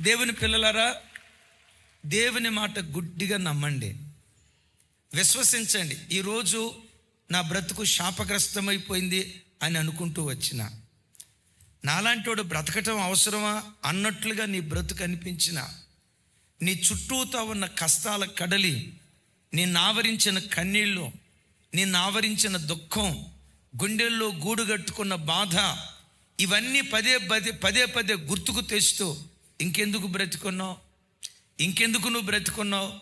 దేవుని పిల్లలారా దేవుని మాట గుడ్డిగా నమ్మండి. విశ్వసించండి. ఈరోజు నా బ్రతుకు శాపగ్రస్తమైపోయింది అని అనుకుంటూ వచ్చిన. నాలాంటోడు బ్రతకటం అవసరమా అన్నట్లుగా నీ బ్రతుకు అనిపించిన. నీ చుట్టూతో ఉన్న కష్టాల కడలి నిన్ను ఆవరించిన కన్నీళ్ళు నిన్ను ఆవరించిన దుఃఖం గుండెల్లో గూడు కట్టుకున్న బాధ ఇవన్నీ పదే పదే పదే పదే గుర్తుకు తెస్తూ ఇంకెందుకు బ్రతుకున్నావు? ఇంకెందుకు నువ్వు బ్రతుకున్నావు?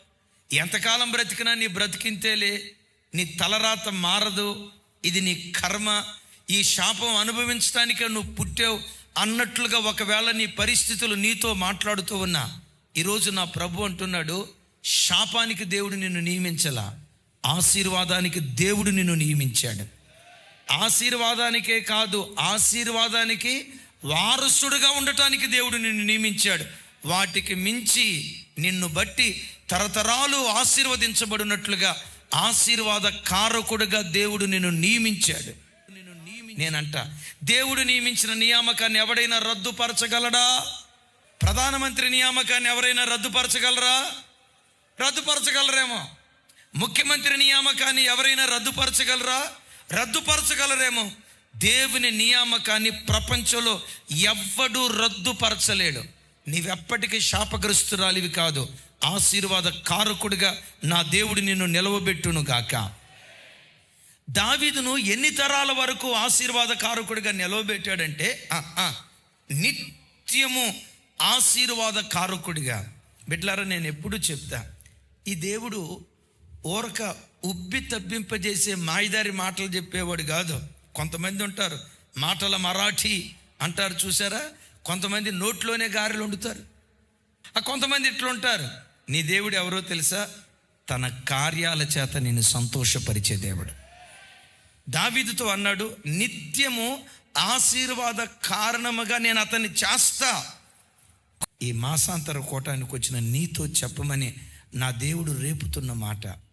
ఎంతకాలం బ్రతికినా నీ బ్రతికింతేలే నీ తలరాత మారదు ఇది నీ కర్మ. ఈ శాపం అనుభవించడానికే నువ్వు పుట్టావు అన్నట్లుగా ఒకవేళ నీ పరిస్థితులు నీతో మాట్లాడుతూ ఉన్నా ఈరోజు నా ప్రభు అంటున్నాడు శాపానికి దేవుడు నిన్ను నియమించలా ఆశీర్వాదానికి దేవుడు నిన్ను నియమించాడు. ఆశీర్వాదానికే కాదు ఆశీర్వాదానికి వారసుడుగా ఉండటానికి దేవుడు నిన్ను నియమించాడు. వాటికి మించి నిన్ను బట్టి తరతరాలు ఆశీర్వదించబడినట్లుగా ఆశీర్వాద కారకుడుగా దేవుడు నిన్ను నియమించాడు. నేనంట దేవుడు నియమించిన నియామకాన్ని ఎవడైనా రద్దుపరచగలడా? ప్రధానమంత్రి నియామకాన్ని ఎవరైనా రద్దుపరచగలరా? రద్దుపరచగలరేమో. ముఖ్యమంత్రి నియామకాన్ని ఎవరైనా రద్దుపరచగలరా? రద్దుపరచగలరేమో. దేవుని నియామకాన్ని ప్రపంచంలో ఎవ్వడూ రద్దుపరచలేడు. నీవెప్పటికీ శాపగ్రస్తురాలివి కాదు. ఆశీర్వాద కారకుడిగా నా దేవుడు నిన్ను నిలవబెట్టును గాక. దావీదును ఎన్ని తరాల వరకు ఆశీర్వాద కారకుడిగా నిలవబెట్టాడంటే ఆ, ఆ, నిత్యము ఆశీర్వాద కారకుడిగా. బిడ్లారా నేను ఎప్పుడు చెప్తా ఈ దేవుడు ఓరక ఉబ్బి తబ్బింపజేసే మాయదారి మాటలు చెప్పేవాడు కాదు. కొంతమంది ఉంటారు మాటల మరాఠీ అంటారు చూసారా? కొంతమంది నోట్లోనే గారెలు వండుతారు. ఆ కొంతమంది ఇట్లుంటారు నీ దేవుడు ఎవరో తెలుసా? తన కార్యాల చేత నేను సంతోషపరిచే దేవుడు. దావీదుతో అన్నాడు నిత్యము ఆశీర్వాద కారణముగా నేను అతన్ని చేస్తా. ఈ మాసాంతర కోటానికి వచ్చిన నీతో చెప్పమని నా దేవుడు రేపుతున్న మాట.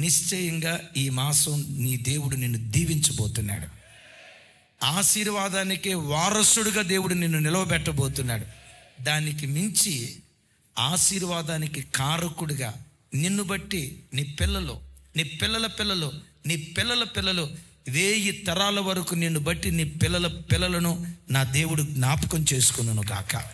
నిశ్చయంగా ఈ మాసం నీ దేవుడు నిన్ను దీవించబోతున్నాడు. ఆశీర్వాదానికి వారసుడుగా దేవుడు నిన్ను నిలవబెట్టబోతున్నాడు. దానికి మించి ఆశీర్వాదానికి కారకుడిగా నిన్ను బట్టి నీ పిల్లలు నీ పిల్లల పిల్లలు నీ పిల్లల పిల్లలు వేయి తరాల వరకు నిన్ను బట్టి నీ పిల్లల పిల్లలను నా దేవుడు జ్ఞాపకం చేసుకున్నాను కాక